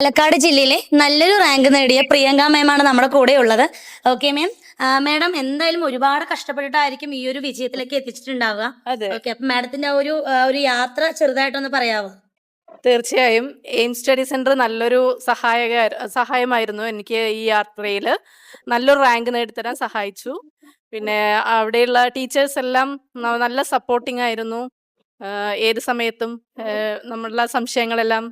പാലക്കാട് ജില്ലയിലെ നല്ലൊരു റാങ്ക് നേടിയ പ്രിയങ്ക മാമാണ് നമ്മുടെ കൂടെ ഉള്ളത്. ഓക്കെ മാം മാഡം എന്തായാലും ഒരുപാട് കഷ്ടപ്പെട്ടിട്ടായിരിക്കും ഈ ഒരു വിജയത്തിലേക്ക് എത്തിച്ചിട്ടുണ്ടാവുക. അതെ. ഓക്കെ അപ്പൊ മാഡത്തിന്റെ ഒരു ഒരു യാത്ര ചെറുതായിട്ടൊന്ന് പറയാവോ? തീർച്ചയായും. എയിം സ്റ്റഡി സെന്റർ നല്ലൊരു സഹായക സഹായമായിരുന്നു എനിക്ക് ഈ യാത്രയിൽ നല്ലൊരു റാങ്ക് നേടിത്തരാൻ സഹായിച്ചു. പിന്നെ അവിടെയുള്ള ടീച്ചേഴ്സ് എല്ലാം നല്ല സപ്പോർട്ടിംഗ് ആയിരുന്നു. ഏത് സമയത്തും നമ്മളുടെ സംശയങ്ങളെല്ലാം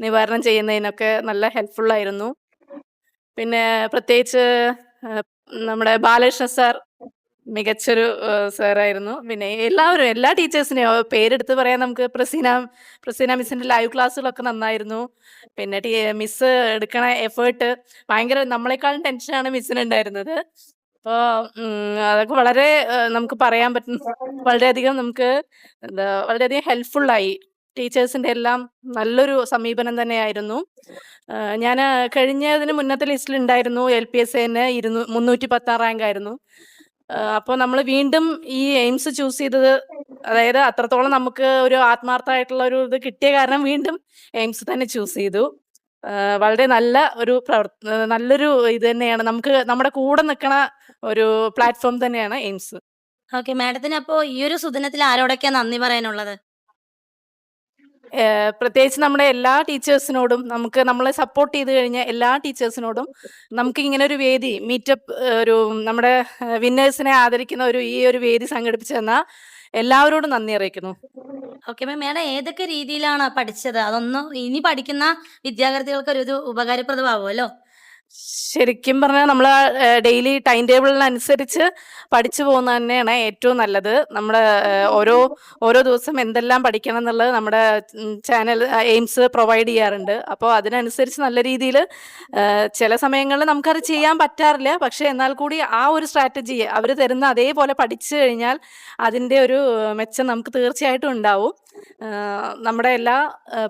നിവാരണം ചെയ്യുന്നതിനൊക്കെ നല്ല ഹെൽപ്ഫുൾ ആയിരുന്നു. പിന്നെ പ്രത്യേകിച്ച് നമ്മുടെ ബാലകൃഷ്ണ സാർ മികച്ചൊരു സാറായിരുന്നു പിന്നെ എല്ലാവരും എല്ലാ ടീച്ചേഴ്സിനെയും പേരെടുത്ത് പറയാൻ നമുക്ക് പ്രസീന പ്രസീന മിസ്സിന്റെ ലൈവ് ക്ലാസ്സുകളൊക്കെ നന്നായിരുന്നു. പിന്നെ മിസ് എടുക്കണ എഫേർട്ട് ഭയങ്കര നമ്മളെക്കാളും ടെൻഷനാണ് മിസ്സിന് ഉണ്ടായിരുന്നത് അപ്പോൾ അതൊക്കെ വളരെ നമുക്ക് പറയാൻ പറ്റും വളരെയധികം നമുക്ക് എന്താ വളരെയധികം ഹെൽപ്ഫുള്ളായി ടീച്ചേഴ്സിന്റെ എല്ലാം നല്ലൊരു സമീപനം തന്നെയായിരുന്നു. ഞാൻ കഴിഞ്ഞതിന് മുന്നത്തെ ലിസ്റ്റിൽ ഉണ്ടായിരുന്നു എൽ പി എസ് എന്നെ ഇരുന്നൂ മുന്നൂറ്റി പത്താം റാങ്ക് ആയിരുന്നു. അപ്പോൾ നമ്മൾ വീണ്ടും ഈ എയിംസ് ചൂസ് ചെയ്തത് അതായത് അത്രത്തോളം നമുക്ക് ഒരു ആത്മാർത്ഥമായിട്ടുള്ള ഒരു ഇത് കിട്ടിയ കാരണം വീണ്ടും എയിംസ് തന്നെ ചൂസ് ചെയ്തു. വളരെ നല്ല ഒരു പ്രവർത്ത നല്ലൊരു ഇത് തന്നെയാണ്. നമുക്ക് നമ്മുടെ കൂടെ നിൽക്കണ ഒരു പ്ലാറ്റ്ഫോം തന്നെയാണ് എയിംസ്. ഓക്കെ മാഡത്തിന് അപ്പോൾ ഈ ഒരു സുദിനത്തിൽ ആരോടൊക്കെയാണ് നന്ദി പറയാനുള്ളത്? പ്രത്യേകിച്ച് നമ്മുടെ എല്ലാ ടീച്ചേഴ്സിനോടും നമുക്ക് നമ്മളെ സപ്പോർട്ട് ചെയ്ത് കഴിഞ്ഞ എല്ലാ ടീച്ചേഴ്സിനോടും നമുക്ക് ഇങ്ങനെ ഒരു വേദി മീറ്റപ്പ് ഒരു നമ്മുടെ വിന്നേഴ്സിനെ ആദരിക്കുന്ന ഒരു ഈ ഒരു വേദി സംഘടിപ്പിച്ചു തന്ന എല്ലാവരോടും നന്ദി അറിയിക്കുന്നു. ഓക്കെ മാം മാഡം ഏതൊക്കെ രീതിയിലാണ് പഠിച്ചത്? അതൊന്നും ഇനി പഠിക്കുന്ന വിദ്യാർത്ഥികൾക്ക് ഒരു ഉപകാരപ്രദമാവുമല്ലോ? ശരിക്കും പറഞ്ഞാൽ നമ്മൾ ഡെയിലി ടൈം ടേബിളിനനുസരിച്ച് പഠിച്ചു പോകുന്നത് തന്നെയാണ് ഏറ്റവും നല്ലത്. നമ്മൾ ഓരോ ഓരോ ദിവസം എന്തെല്ലാം പഠിക്കണം എന്നുള്ളത് നമ്മുടെ ചാനൽ എയിംസ് പ്രൊവൈഡ് ചെയ്യാറുണ്ട്. അപ്പോൾ അതിനനുസരിച്ച് നല്ല രീതിയിൽ ചില സമയങ്ങളിൽ നമുക്കത് ചെയ്യാൻ പറ്റാറില്ല. പക്ഷേ എന്നാൽ കൂടി ആ ഒരു സ്ട്രാറ്റജി അവർ തരുന്ന അതേപോലെ പഠിച്ചു കഴിഞ്ഞാൽ അതിന്റെ ഒരു മെച്ചം നമുക്ക് തീർച്ചയായിട്ടും ഉണ്ടാവും. നമ്മുടെ എല്ലാ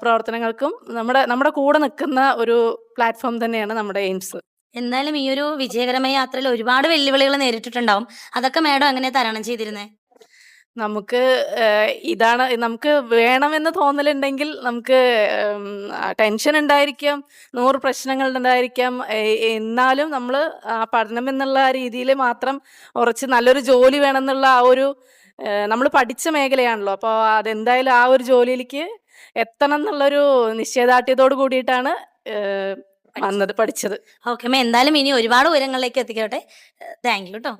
പ്രവർത്തനങ്ങൾക്കും നമ്മുടെ നമ്മുടെ കൂടെ നിൽക്കുന്ന ഒരു പ്ലാറ്റ്ഫോം തന്നെയാണ് നമ്മുടെ എയിംസ്. എന്തായാലും ഈ ഒരു വിജയകരമായ യാത്രയിൽ ഒരുപാട് വെല്ലുവിളികൾ നേരിട്ടിട്ടുണ്ടാവും. അതൊക്കെ മാഡം എങ്ങനെ തരണം ചെയ്തിരുന്നേ? നമുക്ക് ഇതാണ് നമുക്ക് വേണമെന്ന് തോന്നലുണ്ടെങ്കിൽ നമുക്ക് ടെൻഷൻ ഉണ്ടായിരിക്കാം നൂറ് പ്രശ്നങ്ങൾ ഉണ്ടായിരിക്കാം. എന്നാലും നമ്മൾ പഠനം എന്നുള്ള രീതിയിൽ മാത്രം ഉറച്ച് നല്ലൊരു ജോലി വേണമെന്നുള്ള ആ ഒരു നമ്മൾ പഠിച്ച മേഖലയാണല്ലോ. അപ്പോൾ അതെന്തായാലും ആ ഒരു ജോലിയിലേക്ക് എത്തണം എന്നുള്ളൊരു നിശ്ചയദാർഢ്യത്തോട് കൂടിയിട്ടാണ് വന്നത് പഠിച്ചത്. ഓക്കെ എന്തായാലും ഇനി ഒരുപാട് ഉയരങ്ങളിലേക്ക് എത്തിക്കട്ടെ. താങ്ക് യു കേട്ടോ